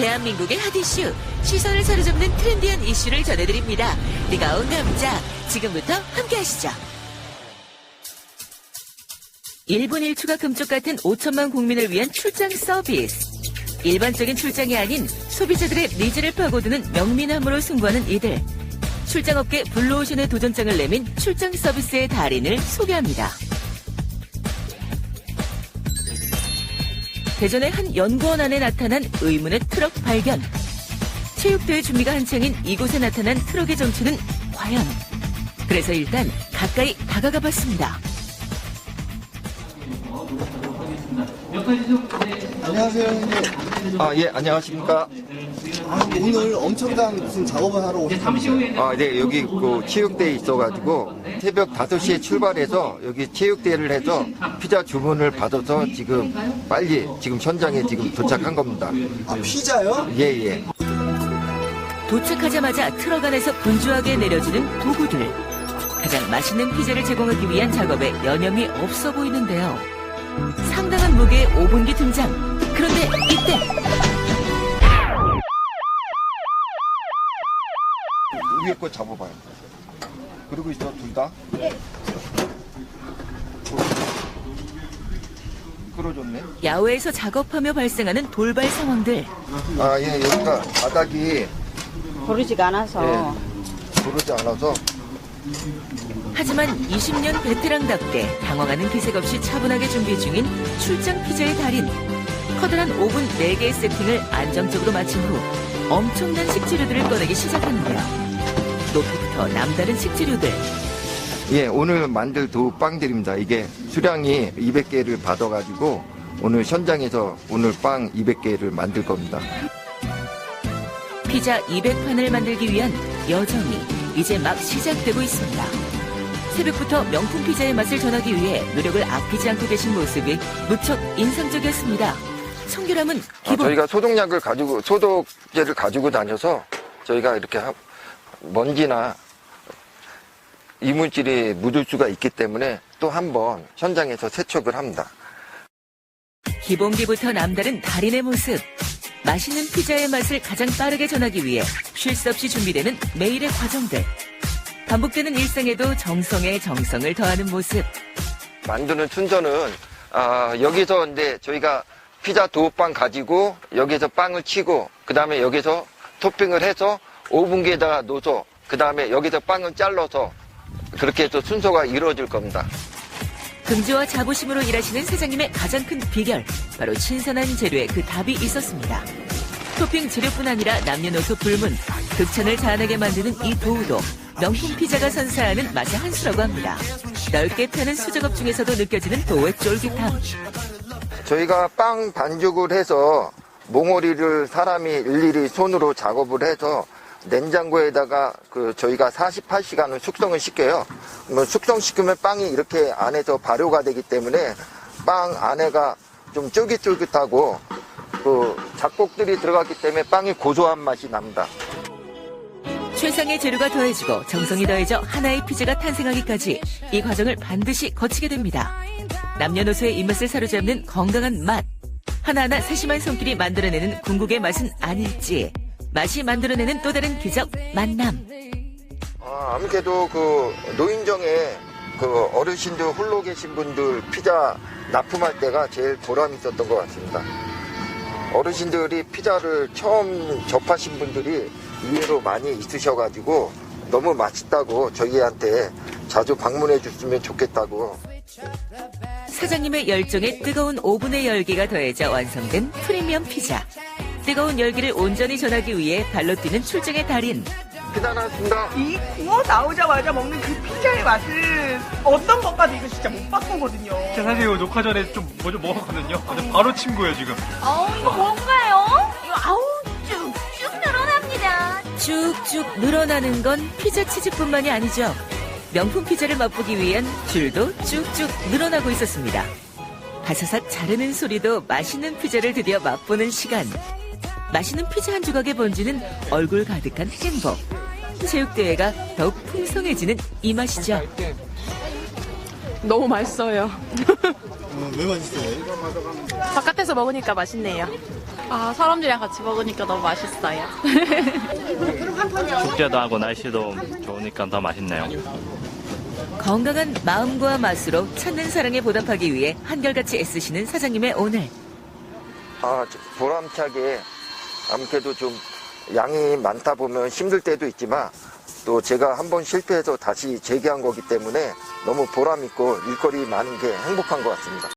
대한민국의 핫 이슈, 시선을 사로잡는 트렌디한 이슈를 전해드립니다. 뜨거운 남자, 지금부터 함께 하시죠. 1분 1초가 금쪽 같은 5천만 국민을 위한 출장 서비스. 일반적인 출장이 아닌 소비자들의 니즈를 파고드는 명민함으로 승부하는 이들. 출장업계 블루오션의 도전장을 내민 출장 서비스의 달인을 소개합니다. 대전의 한 연구원 안에 나타난 의문의 트럭 발견. 체육대회 준비가 한창인 이곳에 나타난 트럭의 정체는 과연? 그래서 일단 가까이 다가가 봤습니다. 안녕하세요 형님. 아, 예, 안녕하십니까. 아, 오늘 엄청난 무슨 작업을 하러 오셨는데 아, 네, 여기 그 체육대회 있어가지고 새벽 5시에 출발해서 여기 체육대회를 해서 피자 주문을 받아서 지금 빨리 지금 현장에 지금 도착한 겁니다. 아 피자요? 예, 예. 도착하자마자 트럭 안에서 분주하게 내려지는 도구들. 가장 맛있는 피자를 제공하기 위한 작업에 여념이 없어 보이는데요. 상당한 무게의 오븐기 등장. 그런데 이때 위에 거 잡아봐요. 그러고 있어, 둘 다? 끌어줬네. 야외에서 작업하며 발생하는 돌발 상황들. 아, 예, 여기가 바닥이 고르지가 않아서 고르지 않아서 하지만 20년 베테랑답게 당황하는 기색 없이 차분하게 준비 중인 출장 피자의 달인. 커다란 오븐 4개의 세팅을 안정적으로 마친 후 엄청난 식재료들을 꺼내기 시작하는데요. 높이부터 남다른 식재료들. 예, 오늘 만들 두 빵들입니다. 이게 수량이 200개를 받아가지고 오늘 현장에서 오늘 빵 200개를 만들 겁니다. 피자 200판을 만들기 위한 여정이 이제 막 시작되고 있습니다. 새벽부터 명품 피자의 맛을 전하기 위해 노력을 아끼지 않고 계신 모습이 무척 인상적이었습니다. 청결함은 아, 기본. 저희가 소독약을 가지고 소독제를 가지고 다녀서 저희가 이렇게 하- 먼지나 이물질이 묻을 수가 있기 때문에 또 한 번 현장에서 세척을 합니다. 기본기부터 남다른 달인의 모습. 맛있는 피자의 맛을 가장 빠르게 전하기 위해 쉴 새 없이 준비되는 매일의 과정들. 반복되는 일상에도 정성에 정성을 더하는 모습. 만드는 순서는 아, 여기서 이제 저희가 피자 도우빵 가지고 여기서 빵을 치고 그 다음에 여기서 토핑을 해서 오븐기에다가 넣어서 그 다음에 여기서 빵을 잘라서 그렇게 해서 순서가 이루어질 겁니다. 긍지와 자부심으로 일하시는 사장님의 가장 큰 비결, 바로 신선한 재료에 그 답이 있었습니다. 토핑 재료뿐 아니라 남녀노소 불문, 극찬을 자아내게 만드는 이 도우도 명품 피자가 선사하는 맛의 한 수라고 합니다. 넓게 펴는 수작업 중에서도 느껴지는 도우의 쫄깃함. 저희가 빵 반죽을 해서 몽오리를 사람이 일일이 손으로 작업을 해서 냉장고에다가 그 저희가 48시간을 숙성을 시켜요. 숙성시키면 빵이 이렇게 안에서 발효가 되기 때문에 빵 안에가 좀 쫄깃쫄깃하고 그 작곡들이 들어갔기 때문에 빵이 고소한 맛이 납니다. 최상의 재료가 더해지고 정성이 더해져 하나의 피자가 탄생하기까지 이 과정을 반드시 거치게 됩니다. 남녀노소의 입맛을 사로잡는 건강한 맛. 하나하나 세심한 손길이 만들어내는 궁극의 맛은 아닐지. 맛이 만들어내는 또 다른 기적, 만남. 아, 아무래도 그 노인정에 그 어르신들 홀로 계신 분들 피자 납품할 때가 제일 보람 있었던 것 같습니다. 어르신들이 피자를 처음 접하신 분들이 의외로 많이 있으셔가지고 너무 맛있다고 저희한테 자주 방문해 줬으면 좋겠다고 사장님의 열정에 뜨거운 오븐의 열기가 더해져 완성된 프리미엄 피자. 뜨거운 열기를 온전히 전하기 위해 발로 뛰는 출정의 달인. 나왔습니다. 이 구워 나오자마자 먹는 그 피자의 맛은 어떤 것까지 이거 진짜 못 바꾸거든요. 제가 사실 이거 녹화 전에 좀 먼저 먹었거든요. 근데 바로 친구예요 지금. 어우, 이거 뭔가요? 이거 아우, 쭉쭉 늘어납니다. 쭉쭉 늘어나는 건 피자 치즈뿐만이 아니죠. 명품 피자를 맛보기 위한 줄도 쭉쭉 늘어나고 있었습니다. 바사삭 자르는 소리도 맛있는 피자를 드디어 맛보는 시간. 맛있는 피자 한 조각에 번지는 얼굴 가득한 행복. 체육대회가 더욱 풍성해지는 이 맛이죠. 너무 맛있어요. 어, 왜 맛있어요? 바깥에서 먹으니까 맛있네요. 아, 사람들이랑 같이 먹으니까 너무 맛있어요. 축제도 하고 날씨도 좋으니까 더 맛있네요. 건강한 마음과 맛으로 찾는 사랑에 보답하기 위해 한결같이 애쓰시는 사장님의 오늘. 아, 저- 보람차게 아무래도 좀 양이 많다 보면 힘들 때도 있지만 또 제가 한번 실패해서 다시 재기한 거기 때문에 너무 보람 있고 일거리 많은 게 행복한 것 같습니다.